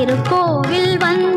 திருக்கோவில் வந்து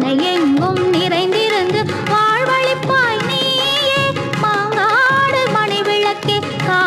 பானை எங்கும் நிறைந்திருந்து வாழ்வழிப்பாய் நீயே மாங்காடு மணி விளக்கே கா